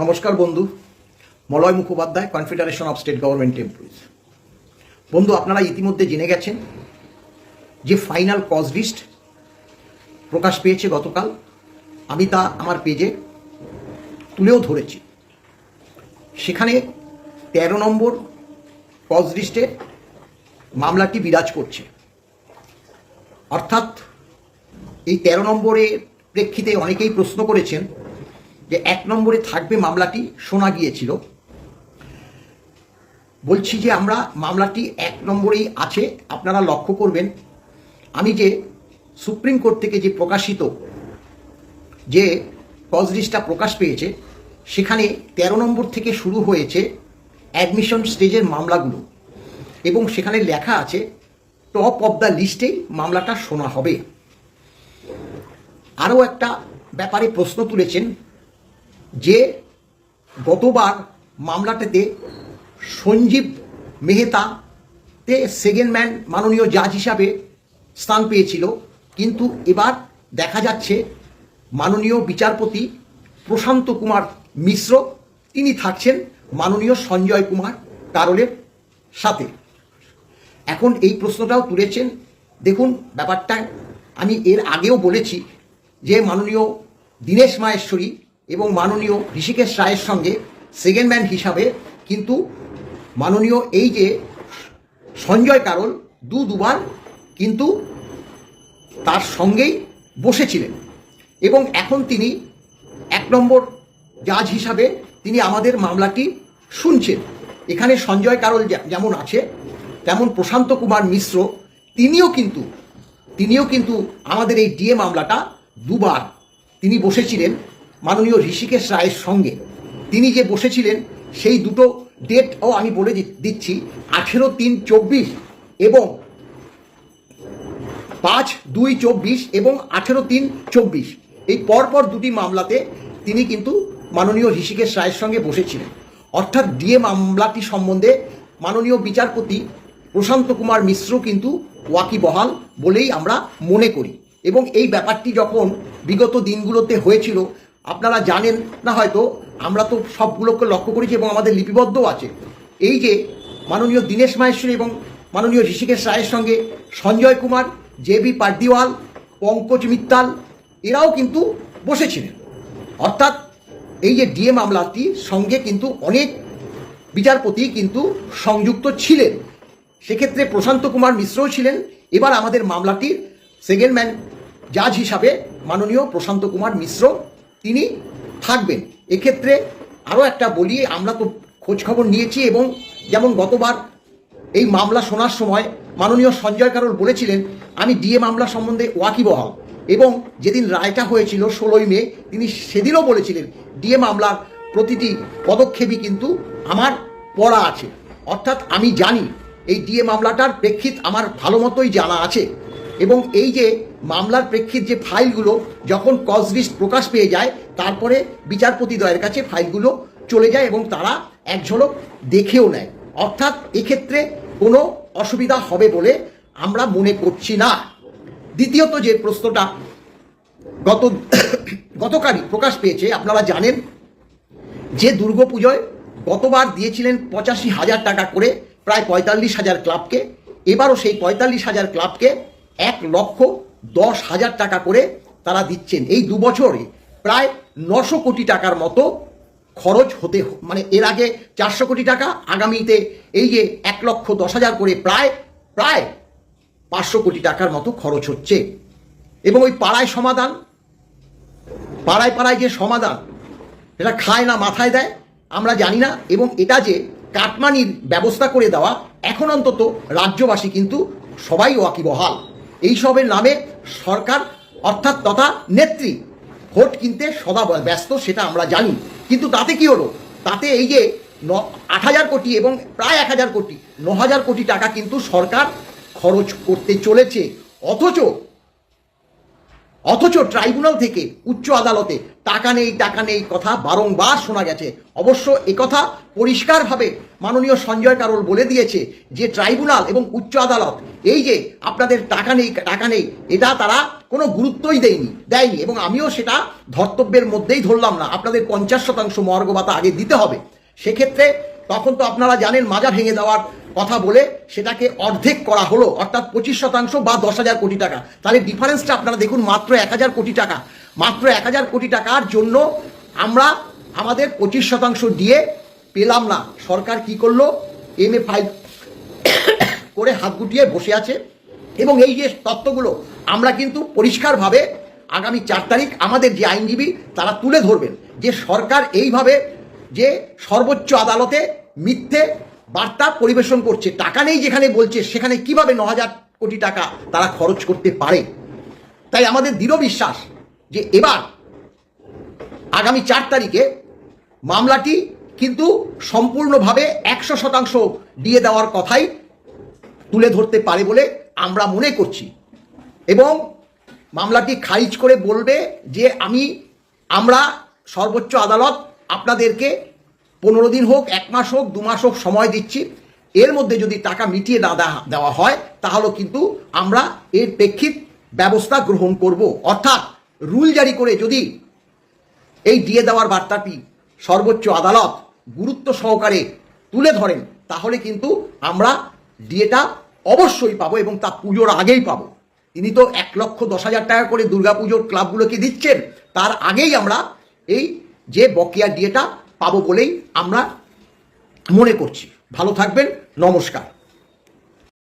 নমস্কার বন্ধু, Malay Mukhopadhyay confederation of state government employees বন্ধু, আপনারা ইতিমধ্যে জেনে গেছেন যে ফাইনাল কজ লিস্ট প্রকাশ পেয়েছে গতকাল। আমি তা আমার পেজে তুলেও ধরেছি। সেখানে তেরো নম্বর কজ লিস্টে মামলাটি বিরাজ করছে। অর্থাৎ এই তেরো নম্বরের প্রেক্ষিতে অনেকেই প্রশ্ন করেছেন যে এক নম্বরে থাকবে মামলাটি, শোনা গিয়েছিল। বলছি যে আমরা, মামলাটি এক নম্বরেই আছে, আপনারা লক্ষ্য করবেন। আমি যে সুপ্রিম কোর্ট থেকে যে প্রকাশিত যে কজ লিস্টটা প্রকাশ পেয়েছে, সেখানে তেরো নম্বর থেকে শুরু হয়েছে অ্যাডমিশন স্টেজের মামলাগুলো। এবং সেখানে লেখা আছে টপ অফ দ্য লিস্টেই মামলাটা শোনা হবে। আরও একটা ব্যাপারে প্রশ্ন তুলেছেন যে গতবার মামলাটাতে সঞ্জীব মেহতা তে সেকেন্ড ম্যান মাননীয় জাজ হিসাবে স্থান পেয়েছিল। কিন্তু এবার দেখা যাচ্ছে মাননীয় বিচারপতি প্রশান্ত কুমার মিশ্র, তিনি থাকছেন মাননীয় সঞ্জয় কুমার কারলের সাথে। এখন এই প্রশ্নটাও তুলেছেন। দেখুন, ব্যাপারটা আমি এর আগেও বলেছি যে মাননীয় দীনেশ মাহেশ্বরী এবং মাননীয় ঋষিকেশ রায়ের সঙ্গে সেকেন্ড ম্যান হিসাবে কিন্তু মাননীয় এই যে সঞ্জয় কারল দু দুবার কিন্তু তার সঙ্গেই বসেছিলেন। এবং এখন তিনি এক নম্বর জাজ হিসাবে তিনি আমাদের মামলাটি শুনছেন। এখানে সঞ্জয় কারল যেমন আছে, তেমন প্রশান্ত কুমার মিশ্র, তিনিও কিন্তু তিনিও কিন্তু আমাদের এই ডিএ মামলাটা দুবার তিনি বসেছিলেন। মাননীয় ঋষিকেশ রায়ের সঙ্গে। তিনি যে বসেছিলেন, সেই দুটো ডেটও আমি বলে দিচ্ছি, আঠেরো তিন চব্বিশ এবং পাঁচ দুই চব্বিশ এবং আঠেরো তিন চব্বিশ। এই পরপর দুটি মামলাতে তিনি কিন্তু মাননীয় ঋষিকেশ রায়ের সঙ্গে বসেছিলেন। অর্থাৎ ডিএ মামলাটি সম্বন্ধে মাননীয় বিচারপতি প্রশান্ত কুমার মিশ্র কিন্তু ওয়াকিবহাল বলেই আমরা মনে করি। এবং এই ব্যাপারটি যখন বিগত দিনগুলোতে হয়েছিল আপনারা জানেন না হয়তো, আমরা তো সবগুলোকে লক্ষ্য করেছি এবং আমাদের লিপিবদ্ধও আছে। এই যে মাননীয় দীনেশ মাহেশ্বরী এবং মাননীয় ঋষিকেশ রায়ের সঙ্গে সঞ্জয় কুমার, জে বি পার্দিওয়াল, পঙ্কজ মিত্তাল, এরাও কিন্তু বসেছিলেন। অর্থাৎ এই যে ডিএ মামলাটির সঙ্গে কিন্তু অনেক বিচারপতি কিন্তু সংযুক্ত ছিলেন। সেক্ষেত্রে প্রশান্ত কুমার মিশ্রও ছিলেন। এবার আমাদের মামলাটির সেকেন্ড ম্যান জাজ হিসাবে মাননীয় প্রশান্ত কুমার মিশ্র তিনি থাকবেন। এক্ষেত্রে আরও একটা বলি, আমরা তো খোঁজখবর নিয়েছি এবং যেমন গতবার এই মামলা শোনার সময় মাননীয় সঞ্জয় কারোল বলেছিলেন, আমি ডিএ মামলা সম্বন্ধে ওয়াকিবহাল এবং যেদিন রায়টা হয়েছিল ষোলোই মে, তিনি সেদিনও বলেছিলেন, ডিএ মামলার প্রতিটি পদক্ষেপই কিন্তু আমার পড়া আছে। অর্থাৎ আমি জানি, এই ডিএ মামলাটার প্রেক্ষিত আমার ভালো মতোই জানা আছে এবং এই যে মামলার প্রেক্ষিত যে ফাইলগুলো, যখন কজ লিস্ট প্রকাশ পেয়ে যায়, তারপরে বিচারপতিদ্বয়ের কাছে ফাইলগুলো চলে যায় এবং তারা এক ঝলক দেখেও নেয়। অর্থাৎ এক্ষেত্রে কোনো অসুবিধা হবে বলে আমরা মনে করছি না। দ্বিতীয়ত যে প্রশ্নটা গত, গতকালই প্রকাশ পেয়েছে, আপনারা জানেন, যে দুর্গাপুজোয় গতবার দিয়েছিলেন পঁচাশি হাজার টাকা করে, প্রায় পঁয়তাল্লিশ হাজার ক্লাবকে। এবারও সেই পঁয়তাল্লিশ হাজার ক্লাবকে এক লক্ষ দশ হাজার টাকা করে তারা দিচ্ছেন। এই দু বছরে প্রায় নশো কোটি টাকার মতো খরচ হতে মানে এর আগে চারশো কোটি টাকা, আগামীতে এই যে এক লক্ষ দশ হাজার করে প্রায় প্রায় পাঁচশো কোটি টাকার মতো খরচ হচ্ছে। এবং ওই পাড়ায় সমাধান, পাড়ায় পাড়ায় যে সমাধান এটা খায় না মাথায় দেয়, আমরা জানি না। এবং এটা যে কাটমানির ব্যবস্থা করে দেওয়া, এখন অন্তত রাজ্যবাসী কিন্তু সবাই ওয়াকিবহাল। এইসবের নামে সরকার অর্থাৎ তথা নেত্রী ভোট কিনতে সদা ব্যস্ত, সেটা আমরা জানি। কিন্তু তাতে কি হলো? তাতে এই যে ন, আট হাজার কোটি এবং প্রায় এক হাজার কোটি, ন হাজার কোটি টাকা কিন্তু সরকার খরচ করতে চলেছে। অথচ অথচ ট্রাইব্যুনাল থেকে উচ্চ আদালতে টাকা নেই টাকা নেই কথা বারংবার শোনা গেছে। অবশ্য একথা পরিষ্কারভাবে মাননীয় সঞ্জয় কারোল বলে দিয়েছে যে ট্রাইব্যুনাল এবং উচ্চ আদালত, এই যে আপনাদের টাকা নেই টাকা নেই, এটা তারা কোনো গুরুত্বই দেয়নি দেয়নি এবং আমিও সেটা ধর্তব্যের মধ্যেই ধরলাম না। আপনাদের পঞ্চাশ শতাংশ মর্গ ভাতা আগে দিতে হবে। সেক্ষেত্রে তখন তো আপনারা জানেন মাজা ভেঙে দেওয়ার কথা বলে সেটাকে অর্ধেক করা হলো, অর্থাৎ পঁচিশ শতাংশ বা দশ হাজার কোটি টাকা। তাহলে ডিফারেন্সটা আপনারা দেখুন, মাত্র এক হাজার কোটি টাকা। মাত্র এক হাজার কোটি টাকার জন্য আমরা আমাদের পঁচিশ শতাংশ দিয়ে পেলাম না। সরকার কি করল? এম এ ফাইভ করে হাত গুটিয়ে বসে আছে। এবং এই যে তত্ত্বগুলো আমরা কিন্তু পরিষ্কারভাবে আগামী চার তারিখ আমাদের যে আইনজীবী, তারা তুলে ধরবেন যে সরকার এইভাবে যে সর্বোচ্চ আদালতে মিথ্যে বার্তা পরিবেশন করছে। টাকা নেই যেখানে বলছে, সেখানে কীভাবে ন হাজার কোটি টাকা তারা খরচ করতে পারে? তাই আমাদের দৃঢ় বিশ্বাস যে এবার আগামী চার তারিখে মামলাটি কিন্তু সম্পূর্ণভাবে একশো শতাংশ দিয়ে দেওয়ার কথাই তুলে ধরতে পারে বলে আমরা মনে করছি। এবং মামলাটি খারিজ করে বলবে যে আমি, আমরা সর্বোচ্চ আদালত আপনাদেরকে পনেরো দিন হোক, এক মাস হোক, দু মাস হোক সময় দিচ্ছি। এর মধ্যে যদি টাকা মিটিয়ে না দেওয়া- হয়, তাহলে কিন্তু আমরা এর প্রেক্ষিত ব্যবস্থা গ্রহণ করব। অর্থাৎ রুল জারি করে যদি এই দিয়ে দেওয়ার বার্তাটি সর্বোচ্চ আদালত গুরুত্ব সহকারে তুলে ধরেন, তাহলে কিন্তু আমরা ডিএটা অবশ্যই পাবো এবং তা পুজোর আগেই পাবো। তিনি তো এক লক্ষ দশ হাজার টাকা করে দুর্গাপুজোর ক্লাবগুলোকে দিচ্ছেন? তার আগেই আমরা এই যে বকেয়া ডিএটা পাবো বলেই আমরা মনে করছি। ভালো থাকবেন, নমস্কার।